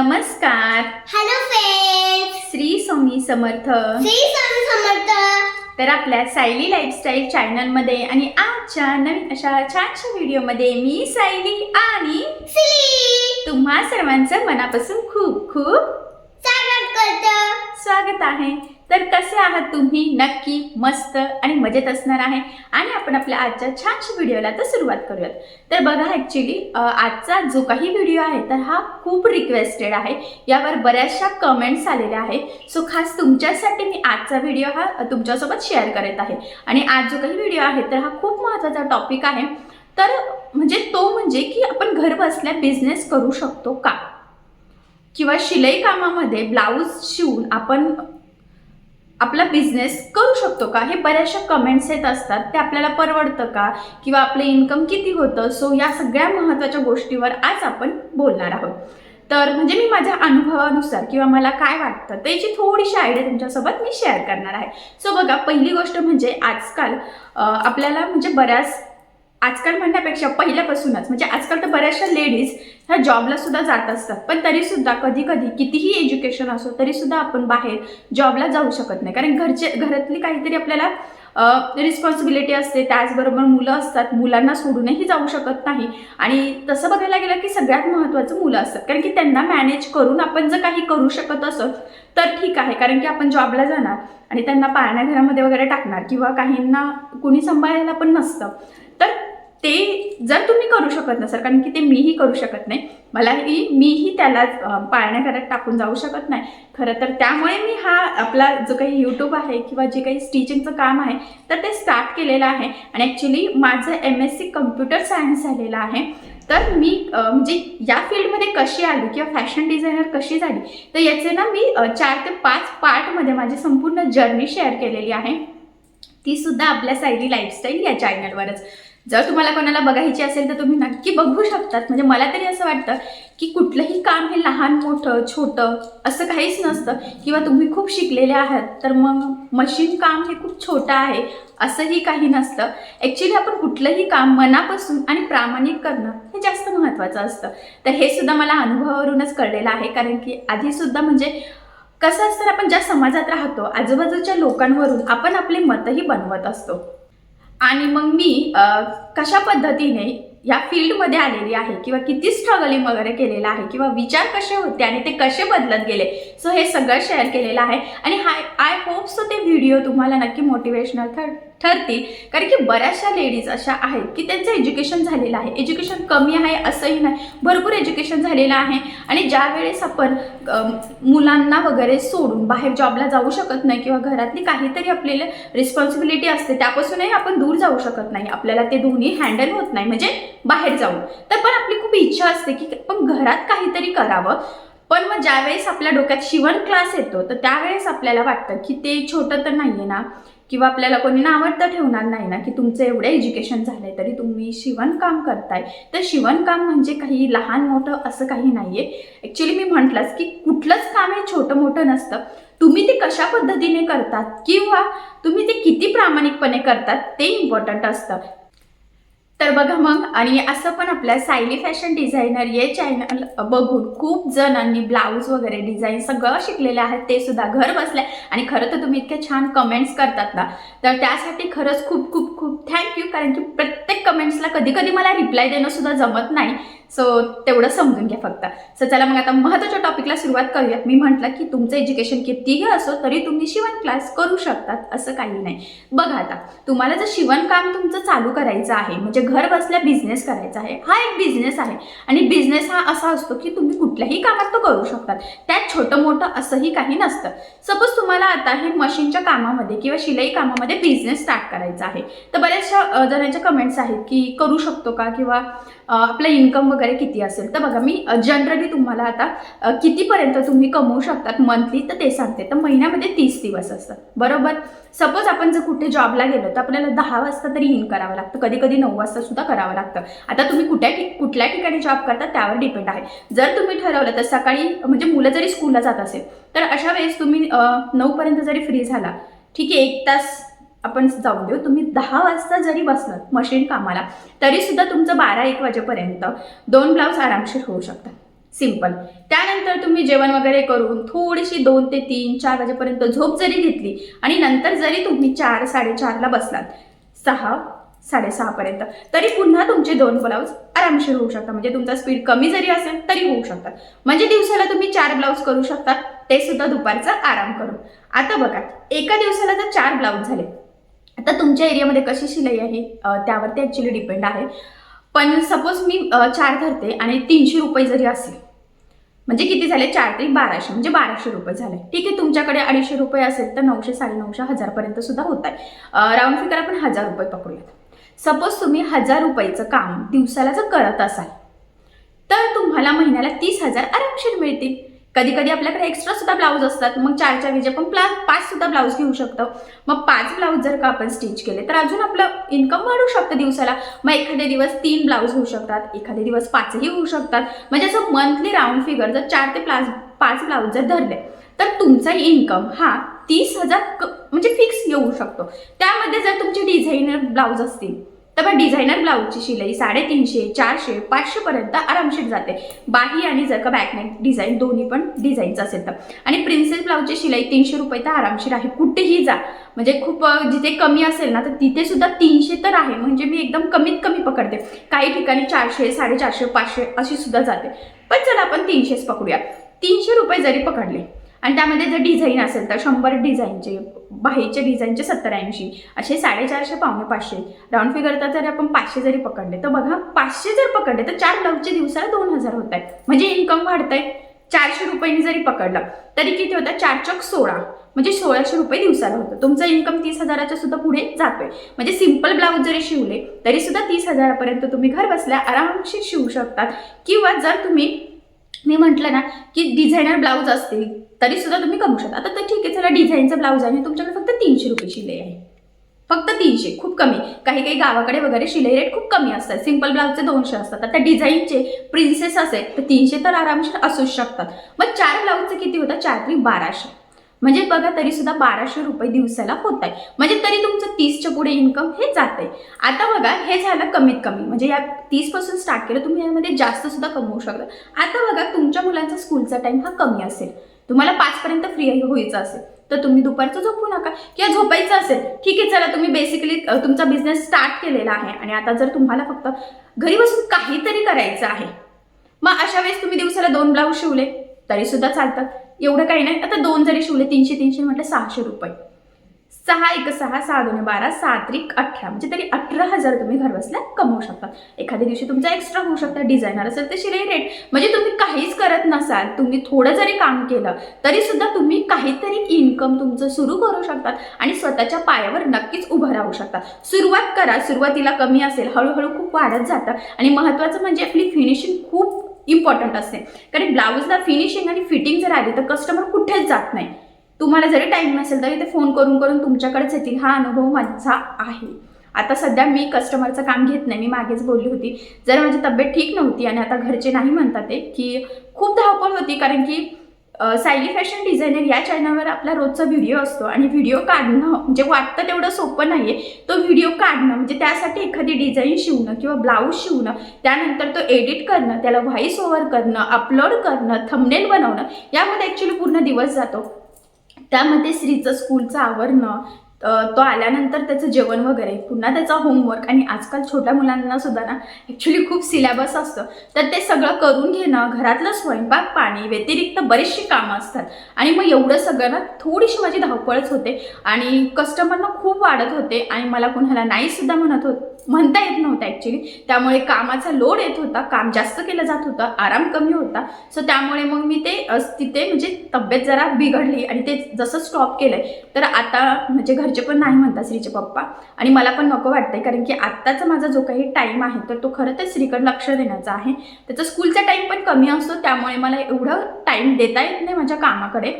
नमस्कार. Hello friends Shri Swami Samarth. Shri Swami Samarth. तर आपल्या सायली लाईफस्टाईल चॅनलमध्ये आणि आजच्या नवीन अशा छानशा व्हिडिओमध्ये मी सायली आणि सिली तुम्हा सर्वांचं मनापासून खूप खूप स्वागत आहे. तर कसे आहात तुम्ही? नक्की मस्त आणि मजेत असणार आहे. आणि आपण आपल्या आजच्या छानशा व्हिडिओला तर सुरुवात करूयात. तर बघा ॲक्च्युली आजचा जो काही व्हिडिओ आहे तर हा खूप रिक्वेस्टेड आहे. यावर बऱ्याचशा कमेंट्स आलेल्या आहेत. सो खास तुमच्यासाठी मी आजचा व्हिडिओ हा तुमच्यासोबत शेअर करत आहे. आणि आज जो काही व्हिडिओ आहे तर हा खूप महत्त्वाचा टॉपिक आहे. तर म्हणजे तो म्हणजे की आपण घर बसल्या बिझनेस करू शकतो का? किंवा शिलाई कामामध्ये ब्लाऊज शिवून आपण आपला बिझनेस करू शकतो का? हे बऱ्याचशा कमेंट्स येत असतात. ते आपल्याला परवडतं का? किंवा आपलं इन्कम किती होतं? सो या सगळ्या महत्त्वाच्या गोष्टीवर आज आपण बोलणार आहोत. तर म्हणजे मी माझ्या अनुभवानुसार किंवा मला काय वाटतं त्याची थोडीशी आयडिया तुमच्यासोबत मी शेअर करणार आहे. सो बघा पहिली गोष्ट म्हणजे आजकाल आपल्याला म्हणजे बऱ्याच आजकाल म्हणण्यापेक्षा पहिल्यापासूनच म्हणजे आजकाल तर बऱ्याचशा लेडीज ह्या जॉबला सुद्धा जात असतात. पण तरीसुद्धा कधी कधी कितीही एज्युकेशन असो तरीसुद्धा आपण बाहेर जॉबला जाऊ शकत नाही. कारण घरचे घरातली काहीतरी आपल्याला रिस्पॉन्सिबिलिटी असते. त्याचबरोबर मुलं असतात. मुलांना सोडूनही जाऊ शकत नाही. आणि तसं बघायला गेलं की सगळ्यात महत्त्वाचं मुलं असतात. कारण की त्यांना मॅनेज करून आपण जर काही करू शकत असत तर ठीक आहे. कारण की आपण जॉबला जाणार आणि त्यांना पाळण्या घरामध्ये वगैरे टाकणार किंवा काहींना कुणी सांभाळायला पण नसतं. तर ते जर तुम्ही करू शकत नसाल कारण की ते मीही करू शकत नाही मलाही मीही त्याला पाळण्याघरात पाळण्या घरात टाकून जाऊ शकत नाही. खरं तर त्यामुळे मी हा आपला जो काही यूट्यूब आहे किंवा जे काही स्टिचिंगचं काम आहे तर ते स्टार्ट केलेलं आहे. आणि ॲक्च्युली माझं M S C computer science झालेलं आहे. तर मी म्हणजे या फील्डमध्ये कशी आली किंवा फॅशन डिझायनर कशी झाली तर याचे ना मी चार ते पाच पार्टमध्ये माझी संपूर्ण जर्नी शेअर केलेली आहे. ती सुद्धा आपल्या सायली लाईफस्टाईल या चॅनलवरच जर तुम्हाला कोणाला बघायची असेल तर तुम्ही नक्की बघू शकतात. म्हणजे मला तरी असं वाटतं की कुठलंही काम हे लहान मोठं छोटं असं काहीच नसतं. किंवा तुम्ही खूप शिकलेले आहात तर मग मशीन काम हे खूप छोटं आहे असंही काही नसतं. ॲक्च्युली आपण कुठलंही काम मनापासून आणि प्रामाणिक करणं हे जास्त महत्त्वाचं असतं. तर हे सुद्धा मला अनुभवावरूनच कळलेलं आहे. कारण की आधीसुद्धा म्हणजे कसं असतं आपण ज्या समाजात राहतो आजूबाजूच्या लोकांवरून आपण आपले मतही बनवत असतो. आणि मग मी कशा पद्धतीने या फील्डमध्ये आलेली आहे किंवा किती स्ट्रगलिंग वगैरे केलेलं आहे किंवा विचार कसे होते आणि ते कसे बदलत गेले? सो हे सगळं शेअर केलेलं आहे. आणि हाय आय होप सो ते व्हिडिओ तुम्हाला नक्की मोटिवेशनल ठर ठरतील. कारण की बऱ्याचशा लेडीज अशा आहेत की त्यांचं एज्युकेशन झालेलं आहे. एज्युकेशन कमी आहे असंही नाही. भरपूर एज्युकेशन झालेलं आहे. आणि ज्या वेळेस आपण मुलांना वगैरे सोडून बाहेर जॉबला जाऊ शकत नाही किंवा घरातली काहीतरी आपल्याला रिस्पॉन्सिबिलिटी असते त्यापासूनही आपण दूर जाऊ शकत नाही. आपल्याला ते दोन्ही हँडल होत नाही. म्हणजे बाहेर जाऊन. तर पण आपली खूप इच्छा असते की आपण घरात काहीतरी करावं. पण मग ज्यावेळेस आपल्या डोक्यात शिवण क्लास येतो तर त्यावेळेस आपल्याला वाटतं की ते छोटं तर नाही आहे ना. किंवा आपल्याला कोणी नावडतं ठेवणार नाही ना की तुमचं एवढं एज्युकेशन झालंय तरी तुम्ही शिवणकाम करताय. तर शिवणकाम म्हणजे काही लहान मोठं असं काही नाहीये. ॲक्च्युली मी म्हटलंच की कुठलंच काम हे छोटं मोठं नसतं. तुम्ही ते कशा पद्धतीने करतात किंवा तुम्ही ते किती प्रामाणिकपणे करतात ते इम्पॉर्टंट असतं. तर बघा मग आणि असं पण आपल्या सायली फॅशन डिझायनर हे चॅनल बघून खूप जणांनी ब्लाऊज वगैरे डिझाईन सगळं शिकलेले आहेत ते सुद्धा घर बसल्या आणि खरं तर तुम्ही इतक्या छान कमेंट्स करतात ना तर त्यासाठी खरंच खूप खूप खूप थँक्यू कारण की प्रत्येक कमेंट्सला कधी कधी मला रिप्लाय देणं सुद्धा जमत नाही. सो तेवढं समजून घ्या फक्त. सो चला मग आता महत्त्वाच्या टॉपिकला सुरुवात करूयात. मी म्हटलं की तुमचं एज्युकेशन कितीही असो तरी तुम्ही शिवण क्लास करू शकतात असं काही नाही. बघा आता तुम्हाला जर शिवणकाम तुमचं चालू करायचं आहे म्हणजे घर बसल्या बिझनेस करायचा आहे हा एक बिझनेस आहे. आणि बिझनेस हा असा असतो की तुम्ही कुठल्याही कामात तो करू शकतात. त्यात छोटं मोठं असंही काही नसतं. सपोज तुम्हाला आता हे मशीनच्या कामामध्ये किंवा शिलाई कामामध्ये बिझनेस स्टार्ट करायचा आहे. तर बऱ्याचशा जणांच्या कमेंट्स आहेत की करू शकतो का? किंवा आपलं इन्कम वगैरे किती असेल? तर बघा मी जनरली तुम्हाला आता कितीपर्यंत तुम्ही कमवू शकतात मंथली तर ते सांगते. तर महिन्यामध्ये तीस दिवस असतात. बरोबर? सपोज आपण जर कुठे जॉबला गेलो तर आपल्याला दहा वाजता तरी इन करावं लागतं. कधी कधी नऊ वाजता सुद्धा करावं लागतं. आता तुम्ही कुठल्या कुठल्या ठिकाणी जॉब करता त्यावर डिपेंड आहे. जर तुम्ही ठरवलं तर सकाळी म्हणजे मुलं जरी स्कूलला जात असेल तर अशा वेळेस तुम्ही नऊपर्यंत जरी फ्री झाला ठीक आहे एक तास आपण जाऊ देऊ. तुम्ही दहा वाजता जरी बसलात मशीन कामाला तरी सुद्धा तुमचं बारा एक वाजेपर्यंत दोन ब्लाऊज आरामशीर होऊ शकतात. सिंपल त्यानंतर तुम्ही जेवण वगैरे करून थोडीशी दोन ते तीन चार वाजेपर्यंत झोप जरी घेतली आणि नंतर जरी तुम्ही चार साडेचारला बसलात सहा साडेसहापर्यंत तरी पुन्हा तुमचे दोन ब्लाऊज आरामशीर होऊ शकतात. म्हणजे तुमचा स्पीड कमी जरी असेल तरी होऊ शकतात. म्हणजे दिवसाला तुम्ही चार ब्लाऊज करू शकता ते सुद्धा दुपारचा आराम करून. आता बघा एका दिवसाला जर चार ब्लाऊज झाले. आता तुमच्या एरियामध्ये कशी शिलाई आहे? त्यावरती ॲक्च्युली डिपेंड आहे. पण सपोज मी चार धरते आणि तीनशे रुपये जरी असेल म्हणजे किती झाले? चार ते बाराशे म्हणजे बाराशे रुपये झाले. ठीक आहे तुमच्याकडे अडीचशे रुपये असेल तर नऊशे साडेनऊशे हजारपर्यंत सुद्धा होत आहे. राऊंड फिगर आपण हजार रुपये पकडूयात. सपोज तुम्ही हजार रुपयेचं काम दिवसाला जर करत असाल तर तुम्हाला महिन्याला तीस हजार आरामशीर मिळतील. कधी कधी आपल्याकडे एक्स्ट्रा सुद्धा ब्लाऊज असतात. मग चार चार विजे आपण प्ला पाच सुद्धा ब्लाऊज घेऊ शकतो. मग पाच ब्लाऊज जर का आपण स्टिच केले तर अजून आपलं इन्कम वाढू शकतं दिवसाला. मग एखादे दिवस तीन ब्लाऊज होऊ शकतात एखादे दिवस पाचही होऊ शकतात. म्हणजे असं मंथली राऊंड फिगर जर चार ते प्लास पाच ब्लाऊज जर धरले तर तुमचा इन्कम हा तीस हजार क- म्हणजे फिक्स येऊ शकतो. त्यामध्ये जर तुमचे डिझायनर ब्लाऊज असतील तर मग डिझायनर ब्लाऊजची शिलाई साडेतीनशे चारशे पाचशेपर्यंत आरामशीर जाते. बाही आणि जर का बॅकनेक डिझाईन दोन्ही पण डिझाईनचं असेल तर. आणि प्रिन्सेस ब्लाऊजची शिलाई तीनशे रुपये तर आरामशीर आहे. कुठेही जा. म्हणजे खूप जिथे कमी असेल ना तर तिथे सुद्धा तीनशे तर आहे. म्हणजे मी एकदम कमीत कमी पकडते. काही ठिकाणी चारशे साडेचारशे पाचशे अशी सुद्धा जाते. पण चला आपण तीनशेच पकडूया. तीनशे रुपये जरी पकडले आणि त्यामध्ये जर डिझाईन असेल तर शंभर डिझाईनचे बाहीचे डिझाईनचे सत्तर ऐंशी असे साडेचारशे पावणे पाचशे. राऊंड फिगरचा जरी जर आपण पाचशे जरी पकडले तर बघा पाचशे जर पकडले तर चार ब्लाऊजचे दिवसाला दोन हजार होत आहेत म्हणजे इन्कम वाढतंय. चारशे रुपयांनी जरी पकडलं तरी किती होतं? चार चौक सोळा. म्हणजे सोळाशे रुपये दिवसाला होतं. तुमचं इन्कम तीस हजाराच्या सुद्धा पुढे जातोय. म्हणजे सिंपल ब्लाऊज जरी शिवले तरी सुद्धा तीस हजारापर्यंत तुम्ही घर बसल्या आरामशीर शिवू शकतात. किंवा जर तुम्ही मी म्हटलं ना की डिझायनर ब्लाऊज असतील तरी सुद्धा तुम्ही कमवू शकता. आता तर ठीक आहे चला डिझाईनचा ब्लाऊज आहे तुमच्याकडे फक्त तीनशे रुपये शिलाई आहे. फक्त तीनशे खूप कमी. काही काही गावाकडे वगैरे शिलाई रेट खूप कमी असतात. सिंपल ब्लाऊजचे दोनशे असतात. आता डिझाईनचे प्रिन्सेस असेल तर तीनशे तर आरामशीर असूच शकतात. मग चार ब्लाऊजचे किती होतं चार तरी बाराशे. म्हणजे बघा तरी सुद्धा बाराशे रुपये दिवसाला होत आहे म्हणजे तरी तुमचं तीसच्या पुढे इन्कम हे जाते आता बघा हे झालं कमीत कमी म्हणजे या तीसपासून स्टार्ट केलं तुम्ही यामध्ये जास्त सुद्धा कमवू शकता. आता बघा तुमच्या मुलांचा स्कूलचा टाइम हा कमी असेल. तुम्हाला पाचपर्यंत फ्री व्हायचं असेल तर तुम्ही दुपारचं झोपू नका. किंवा झोपायचं असेल ठीक आहे चला तुम्ही बेसिकली तुमचा बिझनेस स्टार्ट केलेला आहे. आणि आता जर तुम्हाला फक्त घरी बसून काहीतरी करायचं आहे मग अशा वेळेस तुम्ही दिवसाला दोन ब्लाऊज शिवले तरी सुद्धा चालतात. एवढं काही नाही. आता दोन जरी शिवले तीनशे तीनशे म्हटलं सहाशे रुपये. सहा एक सहा सहा दोन बारा सहा त्रिक अठरा. म्हणजे तरी अठरा हजार तुम्ही घर बसल्या कमवू शकता. एखाद्या दिवशी तुमचा एक्स्ट्रा होऊ शकता डिझायनर असेल तर शिलाई रेट म्हणजे तुम्ही काहीच करत नसाल तुम्ही थोडं जरी काम केलं तरी सुद्धा तुम्ही काहीतरी इन्कम तुमचं सुरू करू शकतात आणि स्वतःच्या पायावर नक्कीच उभं राहू शकता. सुरुवात करा. सुरुवातीला कमी असेल हळूहळू खूप वाढत जातं. आणि महत्त्वाचं म्हणजे आपली फिनिशिंग खूप इम्पॉर्टंट असते. कारण ब्लाऊजला फिनिशिंग आणि फिटिंग जर आली तर कस्टमर कुठेच जात नाही. तुम्हाला जरी टाईम नसेल तरी ते फोन करून करून तुमच्याकडेच येतील. हा अनुभव माझा आहे. आता सध्या मी कस्टमरचं काम घेत नाही. मी मागेच बोलली होती. जर माझी तब्येत ठीक नव्हती आणि आता घरचे नाही म्हणतात ते की खूप धावपळ होती. कारण की सायली फॅशन डिझायनर या चॅनलवर आपला रोजचा व्हिडिओ असतो आणि व्हिडिओ काढणं म्हणजे वाटतं तेवढं सोपं नाही आहे तो व्हिडिओ काढणं म्हणजे त्यासाठी एखादी डिझाईन शिवणं किंवा ब्लाऊज शिवणं त्यानंतर तो एडिट करणं त्याला व्हॉइस ओव्हर करणं अपलोड करणं थंबनेल बनवणं यामध्ये ॲक्च्युली पूर्ण दिवस जातो. त्यामध्ये स्त्रीचं स्कूलचं आवरणं तो आल्यानंतर त्याचं जेवण वगैरे पुन्हा त्याचा होमवर्क आणि आजकाल छोट्या मुलांना सुद्धा ना ॲक्च्युली खूप सिलेबस असतं. तर ते सगळं करून घेणं घरातलं स्वयंपाक पाणी व्यतिरिक्त बरेचशी कामं असतात. आणि मग एवढं सगळं ना थोडीशी माझी धावपळच होते आणि कस्टमरना खूप वाढत होते आणि मला कुणाला नाही सुद्धा म्हणत होत. म्हणता येत नव्हतं ॲक्च्युली त्यामुळे कामाचा लोड येत होता काम जास्त केलं जात होतं आराम कमी होता. सो त्यामुळे मग मी ते तिथे म्हणजे तब्येत जरा बिघडली आणि ते जसं स्टॉप केलंय तर आता म्हणजे घरचे पण नाही म्हणतात श्रीचे पप्पा. आणि मला पण नको वाटतंय कारण की आत्ताचा माझा जो काही टाईम आहे तर तो खरं तर श्रीकडे लक्ष देण्याचा आहे. त्याचा स्कूलचा टाईम पण कमी असतो त्यामुळे मला एवढं टाईम देता येत नाही माझ्या कामाकडे.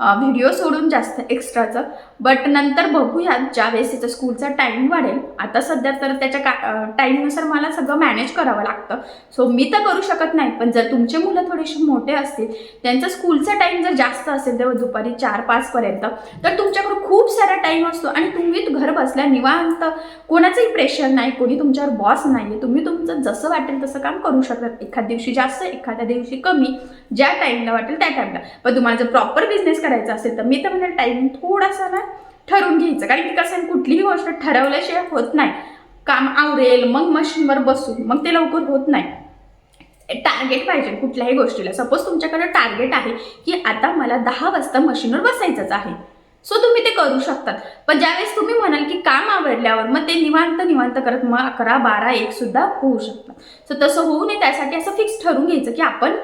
व्हिडिओ सोडून जास्त एक्स्ट्राचं बट नंतर बघूया ज्या वेळेस त्याचं स्कूलचा टाईम वाढेल आता सध्या तर त्याच्या का टाईमनुसार मला सगळं मॅनेज करावं लागतं. सो मी तर करू शकत नाही पण जर तुमचे मुलं थोडेसे मोठे असतील त्यांचा स्कूलचा टाईम जर जास्त असेल तेव्हा दुपारी चार पाचपर्यंत तर तुमच्याकडे खूप सारा टाईम असतो. आणि तुम्ही घर बसल्या निवांत कोणाचंही प्रेशर नाही कोणी तुमच्यावर बॉस नाही आहे तुम्ही तुमचं जसं वाटेल तसं काम करू शकतात एखाद्या दिवशी जास्त एखाद्या दिवशी कमी ज्या टाईमला वाटेल त्या टाईमला पण तुम्हाला जर प्रॉपर बिझनेस करायचं असेल तर मी तर म्हणेल टाईम थोडासा ना ठरवून घ्यायचं. कारण की कसं आहे, कुठलीही गोष्ट ठरवल्याशिवाय होत नाही. काम आवरेल मग मशीनवर बसून मग ते लवकर होत नाही. टार्गेट पाहिजे कुठल्याही गोष्टीला. सपोज तुमच्याकडे टार्गेट आहे की आता मला दहा वाजता मशीनवर बसायचंच आहे. सो तुम्ही ते करू शकतात. पण ज्यावेळेस तुम्ही म्हणाल की काम आवडल्यावर मग ते निवांत निवांत करत मग अकरा बारा एक सुद्धा होऊ शकतात. सो तसं होऊ नये त्यासाठी असं फिक्स ठरवून घ्यायचं की आपण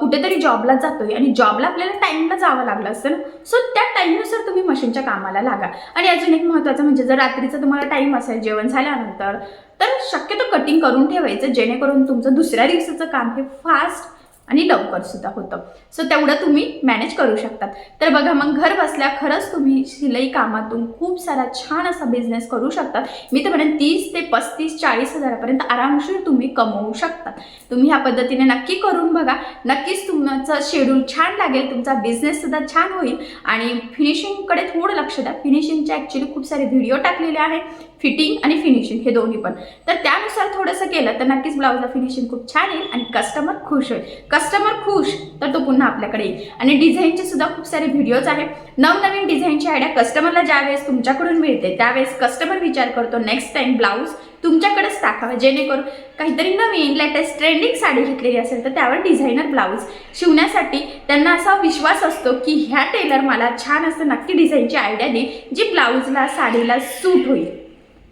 कुठेतरी जॉबला जातोय आणि जॉबला आपल्याला टाईमला जावं लागलं असतं ना सो त्या टाईमनुसार तुम्ही मशीनच्या कामाला लागा. आणि अजून एक महत्त्वाचं म्हणजे जर रात्रीचं तुम्हाला टाईम असेल जेवण झाल्यानंतर तर शक्यतो कटिंग करून ठेवायचं जेणेकरून तुमचं दुसऱ्या दिवसाचं काम हे फास्ट आणि लवकर सुद्धा होतं. सो तेवढं तुम्ही मॅनेज करू शकतात. तर बघा मग घर बसल्या खरंच तुम्ही शिलाई कामातून खूप सारा छान असा बिझनेस करू शकतात. मी तर म्हणेन तीस ते पस्तीस चाळीस हजारापर्यंत आरामशीर तुम्ही कमवू शकतात. तुम्ही ह्या पद्धतीने नक्की करून बघा. नक्कीच तुमचं शेड्यूल छान लागेल तुमचा बिझनेस सुद्धा छान होईल. आणि फिनिशिंगकडे थोडं लक्ष द्या. फिनिशिंगचे ॲक्च्युली खूप सारे व्हिडिओ टाकलेले आहेत. फिटिंग आणि फिनिशिंग हे दोन्ही पण. तर त्यानुसार थोडंसं केलं तर नक्कीच ब्लाऊजला फिनिशिंग खूप छान येईल आणि कस्टमर खुश होईल. कस्टमर खुश तर तो पुन्हा आपल्याकडे येईल. आणि डिझाईनचे सुद्धा खूप सारे व्हिडिओज आहेत. नवनवीन डिझाईनची आयडिया कस्टमरला ज्यावेळेस तुमच्याकडून मिळते त्यावेळेस कस्टमर विचार करतो नेक्स्ट टाइम ब्लाऊज तुमच्याकडेच टाकावा जेणेकरून काहीतरी नवीन लेटेस्ट ट्रेंडिंग साडी घेतलेली असेल तर त्यावर डिझायनर ब्लाऊज शिवण्यासाठी त्यांना असा विश्वास असतो की ह्या टेलर मला छान असं नक्की डिझाईनची आयडिया देईल जी ब्लाऊजला साडीला सूट होईल.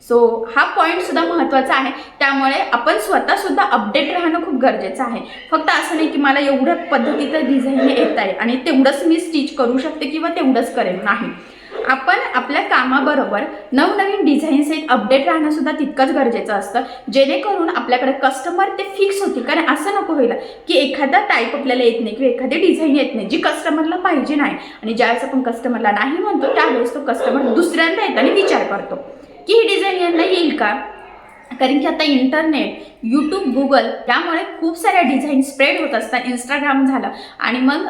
सो हा पॉईंट सुद्धा महत्त्वाचा आहे. त्यामुळे आपण स्वतः सुद्धा अपडेट राहणं खूप गरजेचं आहे. फक्त असं नाही की मला एवढ्या पद्धतीचं डिझाईन येत आहे आणि तेवढंच मी स्टिच करू शकते किंवा तेवढंच करेन. नाही. आपण आपल्या कामाबरोबर नवनवीन डिझाईन्स एक अपडेट राहणं सुद्धा तितकंच गरजेचं असतं. जेणेकरून आपल्याकडे कस्टमर ते फिक्स होतील. कारण असं नको होईल की एखादा टाईप आपल्याला येत नाही किंवा एखादी डिझाईन येत नाही जी कस्टमरला पाहिजे नाही. आणि ज्यावेळेस आपण कस्टमरला नाही म्हणतो त्यावेळेस तो कस्टमर दुसऱ्यांदा येत आणि विचार करतो. की ही डिझाईन यांना येईल का? कारण की आता इंटरनेट यूट्यूब गुगल यामुळे खूप साऱ्या डिझाईन स्प्रेड होत असतात. इंस्टाग्राम झालं. आणि मग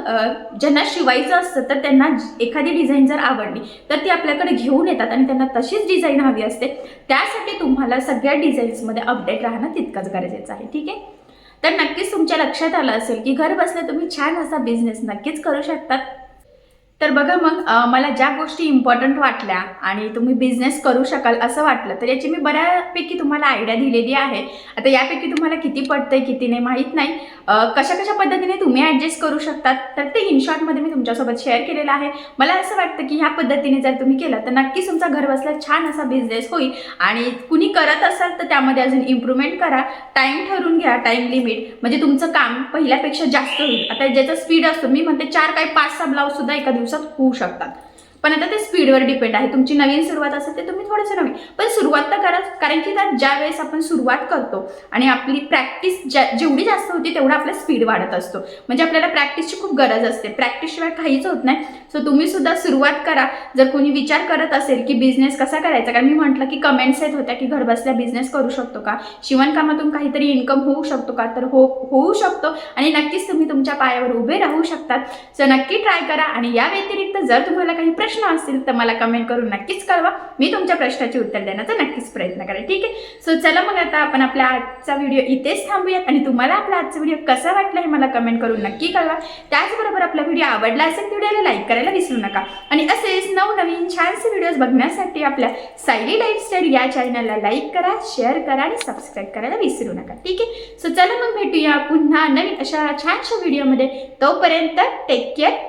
ज्यांना शिवायचं असतं तर त्यांना एखादी डिझाईन जर आवडली तर ती आपल्याकडे घेऊन येतात आणि त्यांना तशीच डिझाईन हवी असते. त्यासाठी तुम्हाला सगळ्या डिझाईन्समध्ये अपडेट राहणं तितकंच गरजेचं आहे. ठीक आहे? तर नक्कीच तुमच्या लक्षात आलं असेल की घर बसल्या तुम्ही छान असा बिझनेस नक्कीच करू शकतात. तर बघा मग मला ज्या गोष्टी इम्पॉर्टंट वाटल्या आणि तुम्ही बिझनेस करू शकाल असं वाटलं तर याची मी बऱ्यापैकी तुम्हाला आयडिया दिलेली आहे. आता यापैकी तुम्हाला किती पडतं आहे किती नाही माहीत नाही. कशा कशा पद्धतीने तुम्ही ॲडजस्ट करू शकतात तर ते इन शॉर्टमध्ये मी तुमच्यासोबत शेअर केलेलं आहे. मला असं वाटतं की ह्या पद्धतीने जर तुम्ही केलं तर नक्कीच तुमचा घर बसला छान असा बिझनेस होईल. आणि कुणी करत असाल तर त्यामध्ये अजून इम्प्रूव्हमेंट करा. टाईम ठरवून घ्या टाईम लिमिट म्हणजे तुमचं काम पहिल्यापेक्षा जास्त होईल. आता ज्याचा स्पीड असतो मी म्हणते चार काय पाच सहा ब्लाऊज सुद्धा एका दिवसात होऊ शकतात. पण आता ते स्पीडवर डिपेंड आहे. तुमची नवीन सुरुवात असेल ते तुम्ही थोडंसं नवीन. पण सुरुवात तर करा कारण की त्यात ज्या वेळेस आपण सुरुवात करतो आणि आपली प्रॅक्टिस ज्या जेवढी जास्त होती तेवढा आपला स्पीड वाढत असतो. म्हणजे आपल्याला प्रॅक्टिसची खूप गरज असते. प्रॅक्टिसशिवाय काहीच होत नाही. सो तुम्ही सुद्धा सुरुवात करा. जर कोणी विचार करत असेल की बिझनेस कसा करायचा कारण मी म्हटलं की कमेंट्स येत होत्या की घर बसल्या बिझनेस करू शकतो का? शिवणकामातून काहीतरी इन्कम होऊ शकतो का? तर हो होऊ शकतो. आणि नक्कीच तुम्ही तुमच्या पायावर उभे राहू शकतात. सो नक्की ट्राय करा. आणि या व्यतिरिक्त जर तुम्हाला काही प्रश्न प्रश्न असतील तर मला कमेंट करून नक्कीच कळवा. मी तुमच्या प्रश्नाचे उत्तर देण्याचा नक्कीच प्रयत्न करेल ठीक आहे? सो चला मग आता आपण आपला आजचा व्हिडिओ इथेच थांबूयात आणि तुम्हाला आपला आजचा व्हिडिओ कसा वाटला हे मला कमेंट करून नक्की कळवा. त्याचबरोबर आपला व्हिडिओ आवडला असेल व्हिडिओला लाईक करायला विसरू नका. आणि असेच नवनवीन छानसे व्हिडिओज बघण्यासाठी आपल्या सायली लाईफस्टाईल या चॅनलला लाईक करा शेअर करा आणि सबस्क्राईब करायला विसरू नका. ठीक आहे? सो चला मग भेटूया पुन्हा नवीन अशा छानशा व्हिडिओमध्ये तोपर्यंत टेक केअर